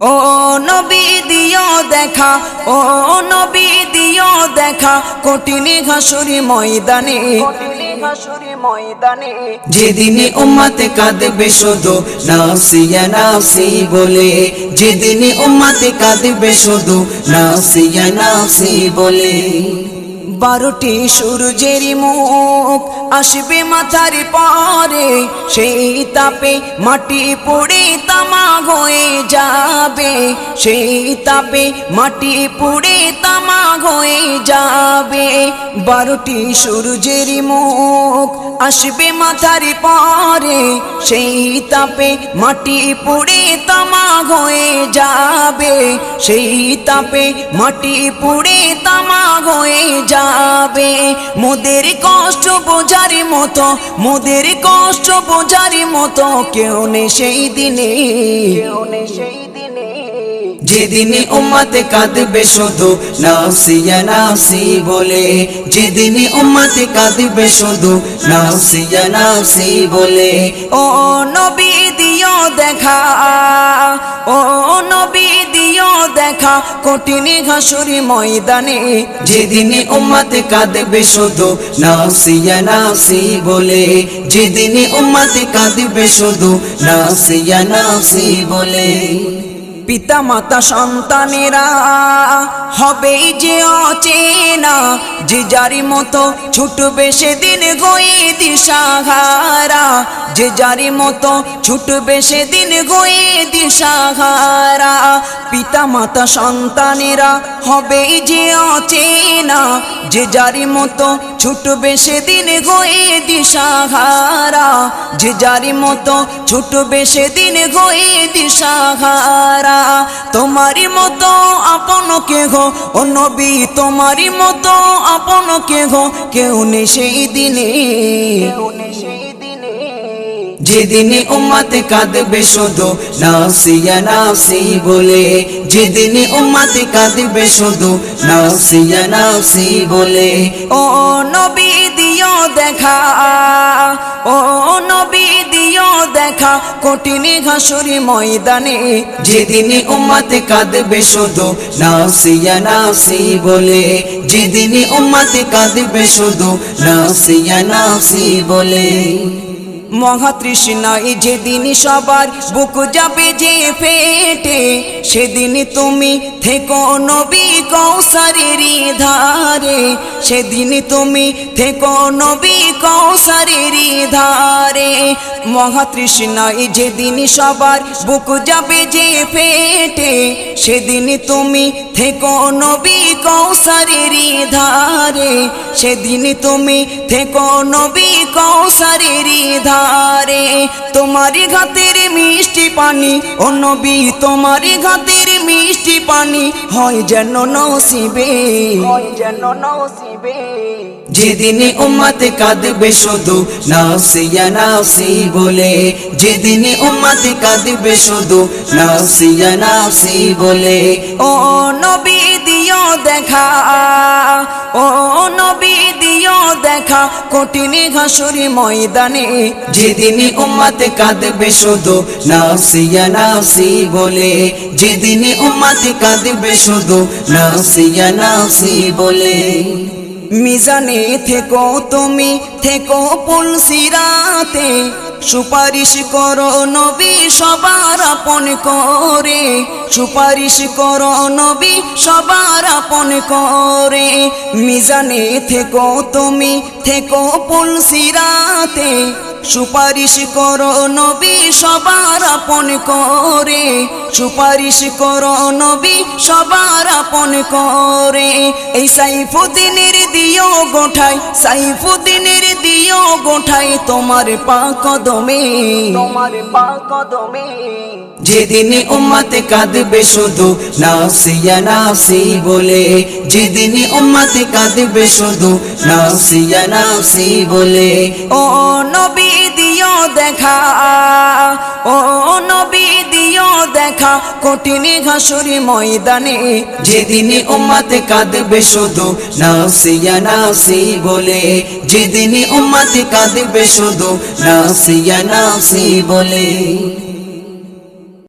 ও নবী দিও দেখা ও নবী দিও দেখা কঠিনে ঘাসুরি ময়দানে। যেদিনে উম্মাতে কাঁদবে শুধু নাফসিয়া নাফসি বলে যেদিনে উম্মাতে কাঁদবে শুধু নাফসিয়া নাফসি বলে। বারোটি সূর্যের মুখ আসবে মাথার পরে সেই তাপে মাটি পড়ে হয়ে যাবে, সেই তাপে মাটি পুড়ে তামা হয়ে যাবে। বারোটি সূর্যের মুখ আসবে মাথার পরে, সেই তাপে মাটি পড়ে তামা হয়ে যাবে। সেই তাপে মাটি পড়ে তামা হয়ে যাবে। মোদের কষ্ট বোঝার মতো, মোদের কষ্ট বোঝার মতো কেউ নেই সেই দিনে। যেদিনে উম্মাতে কাঁদবে শুধু নাসিয়া নাসি বলে, যেদিনে উম্মাতে কাঁদবে শুধু নাসিয়া নাসি বলে, ও নবী দিও দেখা, ও কঠিনে ঘাসুরি ময়দানে যেদিনে উম্মাতে কাঁদবে শুধু নাসিয়া নাসি বলে, যেদিনে উম্মাতে কাঁদবে শুধু নাসিয়া নাসি বলে। পিতা মাতা সন্তানেরা, হবে যে অচেনা, যে যারি মতো ছুটবে সেদিন গয়ে দিশাহারা, যে যারি মতো ছুটবে সেদিন গয়ে দিশাহারা। পিতা মাতা সন্তানেরা, হবে যে অচেনা, যে যারি মতো ছুটবে সেদিন গয়ে দিশাহারা, যে যারি মতো ছুটবে সেদিন গয়ে দিশাহারা। তোমারই মতো আপন কে গো ও নবী তোমারই মতো আপন কে গো কেউ নেই সেই দিনে। যেদিনে উম্মাতে কাঁদবে শুধু নাফসিয়া নাফসি বলে যেদিনে উম্মাতে কাঁদবে শুধু নাফসিয়া নাফসি বলে। ও নবী দিও দেখা। ও নবী দিও দেখা কঠিনে ঘাসুরি ময়দানে। যেদিনে উম্মাতে কাঁদবে শুধু নাফসিয়া নাফসি বলে। যেদিনে উম্মাতে কাঁদবে শুধু নাফসিয়া নাফসি বলে। সবার বুক যাবে যে ফেটে, সেদিন তুমি থেকো নবী কৌসারের ধারে, সেদিন তুমি থেকো নবী কৌসারের ধারে। মহাতৃষ্ণায় যেদিন সবার বুক যাবে যে ফেটে, সেদিন তুমি থেকো নবী কৌসারের ধারে। সেদিন তুমি থেকো নবী কৌসারের ধারে। তোমারই ঘাতের মিষ্টি পানি, ও নবী তোমারই ঘাতের মিষ্টি পানি হয় যেন নসিবে। যেন নসিবে। যেদিনে উম্মাতে কাঁদবে শুধু নাসিয়া নাসি বলে। যেদিনে উম্মাতে কাঁদবে শুধু নাসিয়া নাসি বলে। ও নবী দিও দেখা। কঠিনে ঘাসুরি ময়দানে যেদিনই উম্মাতে কাঁদবে শুধু নাসিয়া নাসি বলে, যেদিনই উম্মাতে কাঁদবে শুধু নাসিয়া নাসি বলে। মিজানে থেকো তুমি, থেকো পুলসিরাতে সুপারিশ করো নবী সবার আপন করে। সুপারিশ করো নবী সবার আপন করে। মিজানে থেকো তুমি, থেকো পুলসিরাতে। সুপারিশ করো নবী সবার আপন করে। সুপারিশ করো নবী সবার আপন করে। এই সাইফুদ্দিনের দিও গোঠাই সাইফুদ্দিনের দিও গোঠাই তোমার পা কদমে। তোমার পা কদমে। যেদিনে উম্মাতে কাঁদবে শুধু নাফসিয়া নাফসি বলে। যেদিনে উম্মাতে কাঁদবে শুধু নাফসিয়া নাফসি বলে। ও নবী দিও দেখা ও দেখা কঠিনে ঘাসুরি ময়দানে। যেদিনে উম্মাতে কাঁদবে শুধু নাসিয়া নাসি বলে। যেদিনে উম্মাতে কাঁদবে শুধু নাসিয়া নাসি বলে।